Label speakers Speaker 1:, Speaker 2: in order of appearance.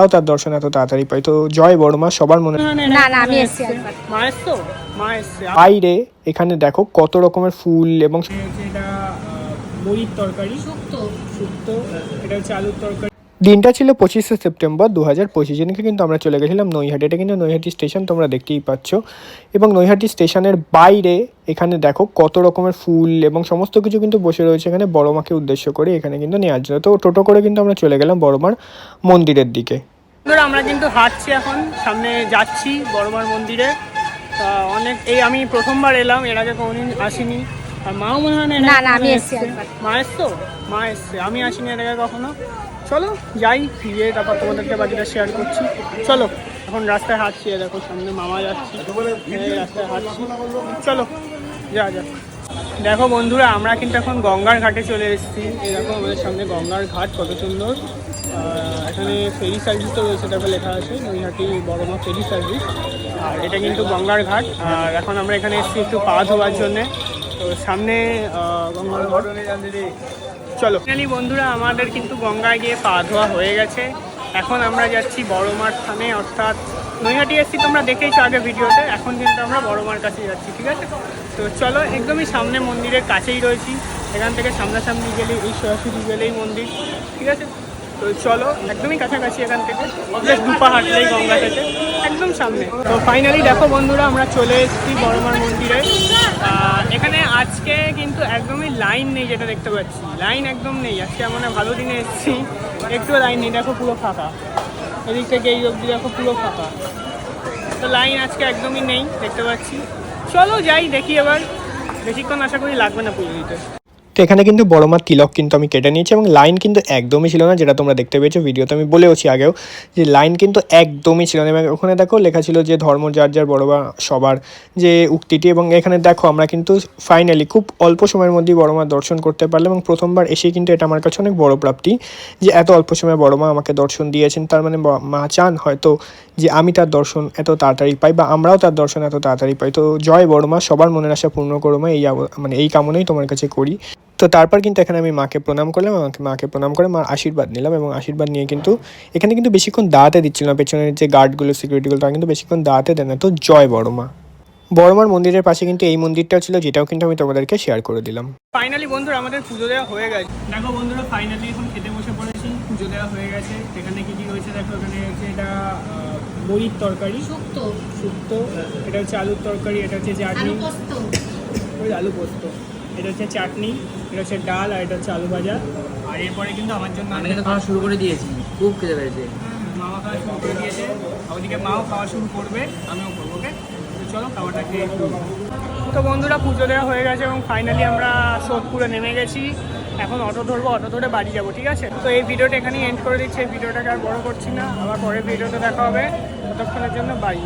Speaker 1: তাও তার দর্শন এত তাড়াতাড়ি পাই তো জয় বড়মা সবার মনে
Speaker 2: না না আমি এসছি
Speaker 1: বাইরে এখানে দেখো কত রকমের ফুল এবং
Speaker 3: যেটা তরকারি। শুক্তো। শুক্তো এটা হচ্ছে আলুর তরকারি।
Speaker 1: দিনটা ছিল পঁচিশে সেপ্টেম্বর দু হাজার পঁচিশ দিনকে কিন্তু আমরা চলে গেছিলাম নৈহাটি। এটা কিন্তু নৈহাটি স্টেশন তোমরা দেখতেই পাচ্ছ। এবং নৈহাটি স্টেশনের বাইরে এখানে দেখো কত রকমের ফুল এবং সমস্ত কিছু কিন্তু বসে রয়েছে এখানে। বড়মাকে উদ্দেশ্য করে এখানে কিন্তু নেওয়ার জন্য। তো টোটো করে কিন্তু আমরা চলে গেলাম বড় মার মন্দিরের দিকে।
Speaker 3: আমরা কিন্তু হাঁটছি এখন সামনে যাচ্ছি বড়মার মন্দিরে। অনেক এই আমি প্রথমবার এলাম এর আগে কোনোদিন আসিনি। আর মাও মনে হয়
Speaker 2: না, না, আমি এসছি।
Speaker 3: মা এসছো? মা এসছে আমি আসিনি এর আগে কখনো। চলো যাই গিয়ে তারপর তোমাদেরকে বাকিটা শেয়ার করছি। চলো এখন রাস্তায় হাঁটছি দেখো সামনে মামা যাচ্ছি। রাস্তায় হাঁটছি। চলো যা যা। দেখো বন্ধুরা আমরা কিন্তু এখন গঙ্গার ঘাটে চলে এসেছি। এরকম আমাদের সামনে গঙ্গার ঘাট কত সুন্দর। এখানে ফেরি সার্ভিস তো রয়েছে তারপর লেখা আছে, নৈহাটি বড়মা ফেরি সার্ভিস আর এটা কিন্তু গঙ্গার ঘাট, আর এখন আমরা এখানে এসেছি একটু পা ধোয়ার জন্যে। তো সামনে গঙ্গার ঘাট। চলো। ফাইনালি বন্ধুরা, আমাদের কিন্তু গঙ্গায় গিয়ে পা ধোয়া হয়ে গেছে। এখন আমরা যাচ্ছি বড়মার স্থানে অর্থাৎ নৈহাটি এসছি, তোমরা দেখেইছো আগে ভিডিওতে, এখন কিন্তু আমরা বড়মার কাছে যাচ্ছি, ঠিক আছে? তো চলো, একদমই সামনে মন্দিরের কাছেই রয়েছি। এখান থেকে সামনাসামনি গেলে এই সরাসরি গেলেই মন্দির, ঠিক আছে? তো চলো, একদমই কাছাকাছি এখান থেকে। জাস্ট দুপা হাঁটলেই গঙ্গা থেকে। একদম সামনে। তো ফাইনালি দেখো বন্ধুরা, আমরা চলে এসেছি বড়মার মন্দিরে। এখানে আজকে কিন্তু একদমই লাইন নেই যেটা দেখতে পাচ্ছি। লাইন একদম নেই। আজকে মানে ভালো দিনে এসেছি। একটু লাইন নেই। দেখো পুরো ফাঁকা। এদিক থেকে এই অবধি দেখো পুরো ফাঁকা। তো লাইন আজকে একদমই নেই, দেখতে পাচ্ছি। চলো যাই, দেখি এবার। বেশিক্ষণ আশা করি লাগবে না পুজো দিতে।
Speaker 1: তো এখানে কিন্তু বড় মার তিলক কিন্তু আমি কেটে নিয়েছি এবং লাইন কিন্তু একদমই ছিল না, যেটা তোমরা দেখতে পেয়েছ, ভিডিওতে আমি বলেওছি আগেও, যে লাইন কিন্তু একদমই ছিল না। এবং ওখানে দেখো লেখা ছিল যে ধর্ম যার যার বড় বা সবার যে উক্তিটি, এবং এখানে দেখো আমরা কিন্তু ফাইনালি খুব অল্প সময়ের মধ্যেই বড় মার দর্শন করতে পারলাম, এবং প্রথমবার এসেই কিন্তু এটা আমার কাছে অনেক বড় প্রাপ্তি, যে এত অল্প সময়ে বড় মা আমাকে দর্শন দিয়েছেন। তার মানে মা চান হয়তো যে আমি তার দর্শন এত তাড়াতাড়ি পাই, বা আমরাও তার দর্শন এত তাড়াতাড়ি পাই। তো জয় বড় মা, সবার মনের আশা পূর্ণ করো মা, এই মানে এই কামনাই তোমার কাছে করি। তো তারপর কিন্তু এখানে আমি মাকে প্রণাম করলাম আমাকে মাকে প্রণাম করে মার আশীর্বাদ নিলাম এবং আশীর্বাদ নিয়ে কিন্তু এখানে কিন্তু বেশিক্ষণ দাঁড়াতে দিচ্ছিল না পেছনের যে গার্ডগুলো সিকিউরিটিগুলো তারা কিন্তু বেশিক্ষণ দাঁড়াতে দেয় না। তো জয় বড়মা। বড়মার মন্দিরের পাশে কিন্তু এই মন্দিরটাও ছিল যেটাও কিন্তু আমি তোমাদেরকে শেয়ার করে দিলাম।
Speaker 3: ফাইনালি বন্ধুরা আমাদের পুজো দেওয়া হয়ে গেছে। দেখো বন্ধুরা ফাইনালি এখন খেতে বসে পড়েছি পুজো দেওয়া হয়ে গেছে। এখানে কি কি রয়েছে দেখো এখানে হচ্ছে এটা বড়ির তরকারি।
Speaker 2: শুক্তো।
Speaker 3: শুক্তো এটা হচ্ছে আলুর তরকারি এটা হচ্ছে চাটনি।
Speaker 2: আলু পোস্ত
Speaker 3: ওই আলু পোস্ত এটা হচ্ছে চাটনি এটা হচ্ছে ডাল আর এটা হচ্ছে আলু ভাজা। আর এরপরে কিন্তু আমার জন্য
Speaker 4: আমি কিন্তু খাওয়া শুরু করে দিয়েছি খুব খেতে পেরেছে
Speaker 3: মামা খাওয়া শুরু করে দিয়েছে। ওদিকে মাও খাওয়া শুরু করবে আমিও করব ওকে? তো চলো খাওয়াটা খেয়ে তো বন্ধুরা পুজো দেওয়া হয়ে গেছে এবং ফাইনালি আমরা সোদপুরে নেমে গেছি। এখন অটো ধরবো অটো ধরে বাড়ি যাব ঠিক আছে? তো এই ভিডিওটা এখানেই এন্ড করে দিচ্ছি। এই ভিডিওটাকে আর বড় করছি না। আবার পরের ভিডিওতে দেখা হবে। ততক্ষণের জন্য বাই